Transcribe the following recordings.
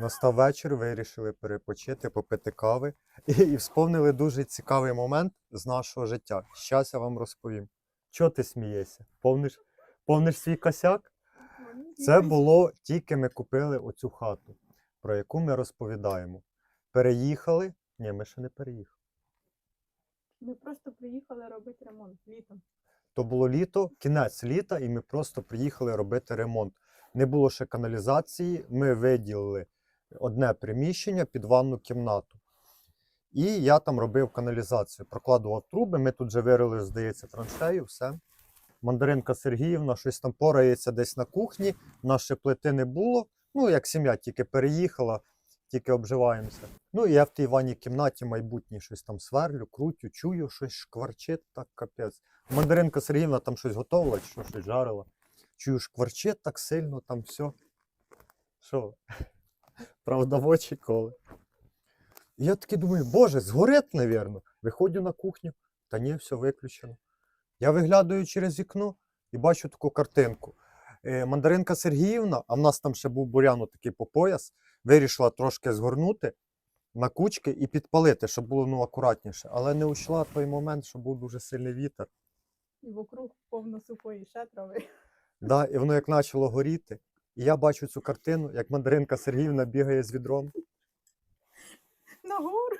Настав вечір, вирішили перепочити, попити кави і, і вспомнили дуже цікавий момент з нашого життя. Щас я вам розповім. Чого ти смієшся? Повниш, повниш свій косяк? Це було тільки ми купили оцю хату, про яку ми розповідаємо. Переїхали. Ні, ми ще не переїхали. Ми просто приїхали робити ремонт літом. То було літо, кінець літа, і ми просто приїхали робити ремонт. Не було ще каналізації. Ми виділили одне приміщення під ванну кімнату. І я там робив каналізацію, прокладував труби. Ми тут же вирили, здається, траншею, все. Мандаринка Сергіївна щось там порається десь на кухні. Ще плити не було. Ну, як сім'я тільки переїхала, тільки обживаємося. Ну і я в тій ванній кімнаті майбутній щось там сверлю, крутю, чую, щось шкварчить, так капець. Мандаринка Сергіївна там щось готувала, що, щось жарила. Чую, шкварчить так сильно, там все. Що? Правда, в очі коли. І я таки думаю, боже, згорить, навірно. Виходжу на кухню, та ні, все виключено. Я виглядаю через вікно і бачу таку картинку. Е, Мандаринка Сергіївна, а в нас там ще був бурян такий по пояс, вирішила трошки згорнути на кучки і підпалити, щоб було ну, акуратніше. Але не учла той момент, що був дуже сильний вітер. І вокруг повно сухої ще трави. Да, і воно як почало горіти. І я бачу цю картину, як мандаринка Сергіївна бігає з відром. Нагору.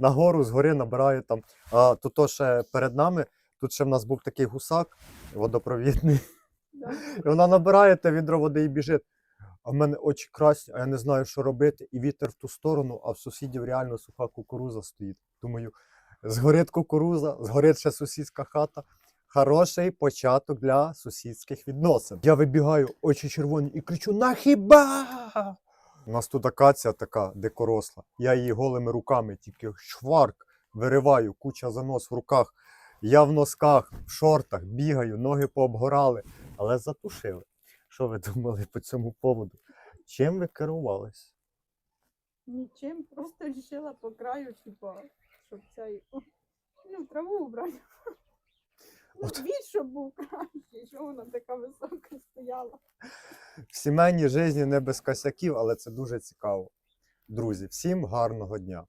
Нагору згори набирає там. А то, то ще перед нами, тут ще в нас був такий гусак водопровідний. Да. І вона набирає те відро води і біжить. А в мене очі красні, а я не знаю, що робити. І вітер в ту сторону, а в сусідів реально суха кукуруза стоїть. Думаю, згорить кукуруза, згорить ще сусідська хата. Хороший початок для сусідських відносин. Я вибігаю, очі червоні, і кричу: На хіба? У нас тут акація така дикоросла. Я її голими руками, тільки шварк, вириваю, куча занос в руках. Я в носках, в шортах бігаю, ноги пообгорали, але затушили. Що ви думали по цьому поводу? Чим ви керувались? Нічим, просто рішила по краю, типу, щоб цей. Ну, траву убрати. Ну, От. Більше був кращий, що вона така висока стояла. В сімейній житті не без косяків, але це дуже цікаво. Друзі, всім гарного дня!